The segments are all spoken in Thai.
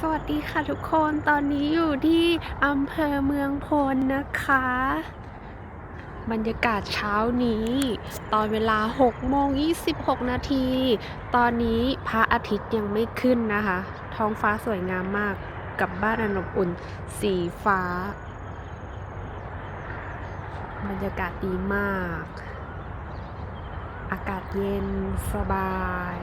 สวัสดีค่ะทุกคนตอนนี้อยู่ที่อำเภอเมืองพลนะคะ บรรยากาศเช้านี้ ตอนเวลา6โมง26 นาที ตอนนี้พระอาทิตย์ยังไม่ขึ้นนะคะ ท้องฟ้าสวยงามมากกับบ้านอนอบอุ่นสีฟ้า บรรยากาศดีมาก อากาศเย็นสบาย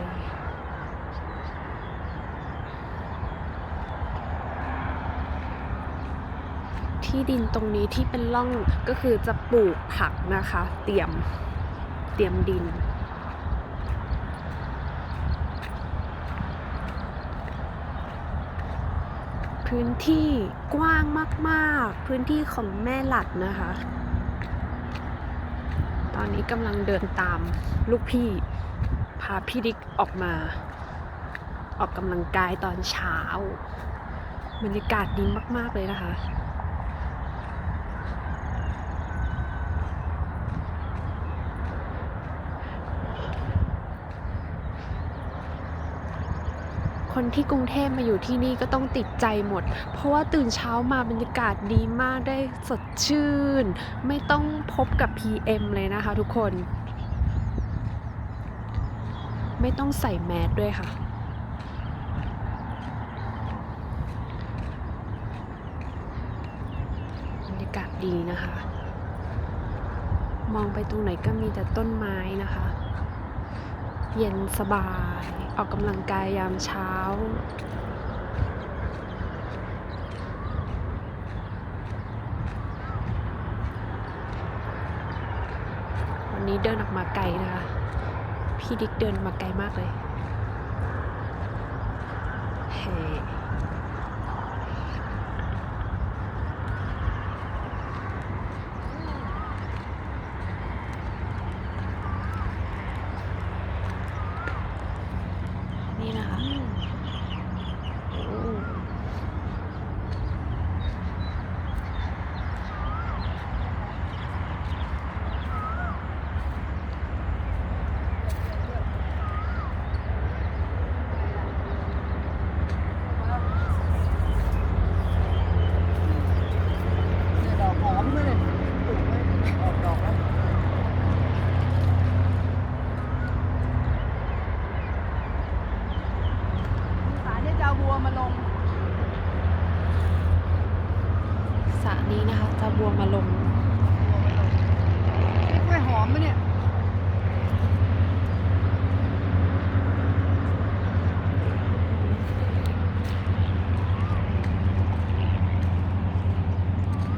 ที่ดินตรงนี้ที่เป็นร่องก็คือจะปลูกผักนะคะ เตรียมเตรียมดิน พื้นที่กว้างมากๆ พื้นที่ของแม่หลัดนะคะ ตอนนี้กำลังเดินตามลูกพี่ พาพี่ดิกออกมา ออกกำลังกายตอนเช้าบรรยากาศดีมาก ๆ เลยนะคะ คนที่กรุงเทพมาอยู่ที่นี่ก็ต้องติดใจหมด เพราะว่าตื่นเช้ามาบรรยากาศดีมากได้สดชื่น ไม่ต้องพบกับ PM เลยนะคะทุกคน ไม่ต้องใส่แมสด้วยค่ะบรรยากาศดีนะคะ มองไปตรงไหนก็มีแต่ต้นไม้นะคะ เย็นสบาย ออกกำลังกายยามเช้า วันนี้เดินออกมาไกลนะคะ พี่ดิกเดินมาไกลมากเลย เฮ้ นี่นะคะโอ้ เนี่ยดอกหอมด้วยเนี่ยปลูกไว้ออกดอกแล้วสารเนี่ยจะเอาบัว มาลงสระนี้นะคะจะบัวมาลงบัวมาลงนี่กล้วยหอมไหมเนี่ย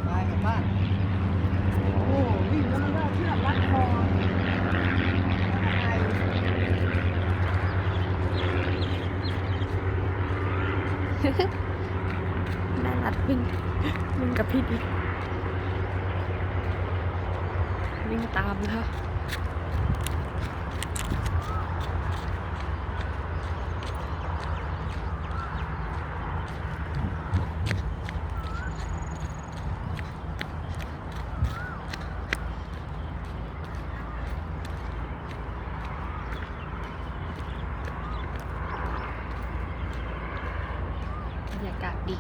ไปกลับบ้าน โอ้วิ่งแล้วมันก็เชือกรัดคออะไร น่ารักวิ่งวิ่งกับพี่ดิวิ่งตามนะคะ รยากาศดี